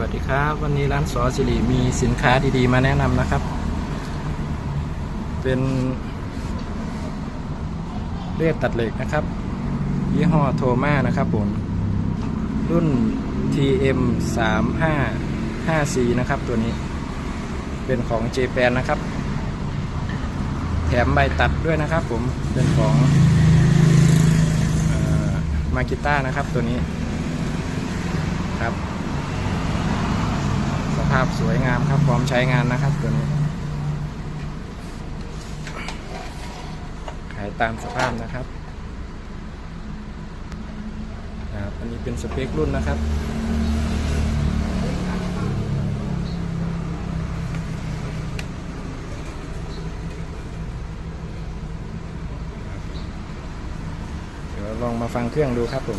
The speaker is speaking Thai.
วัสดีครับ วันนี้ร้านสอสิริมีสินค้าดีๆ มาแนะนำนะครับ เป็นเลือดตัดเหล็กนะครับ ยี่ห้อโทมานะครับผม รุ่น TM 3 5 5 4นะครับตัวนี้ เป็นของเจแปนนะครับ แถมใบตัดด้วยนะครับผม เป็นของมากิต้านะครับตัวนี้ครับ สภาพสวยงามครับพร้อมใช้งานนะครับตัวนี้ขายตามสภาพนะครับครับอันนี้เป็นสเปครุ่นนะครับเดี๋ยวลองมาฟังเครื่องดูครับผม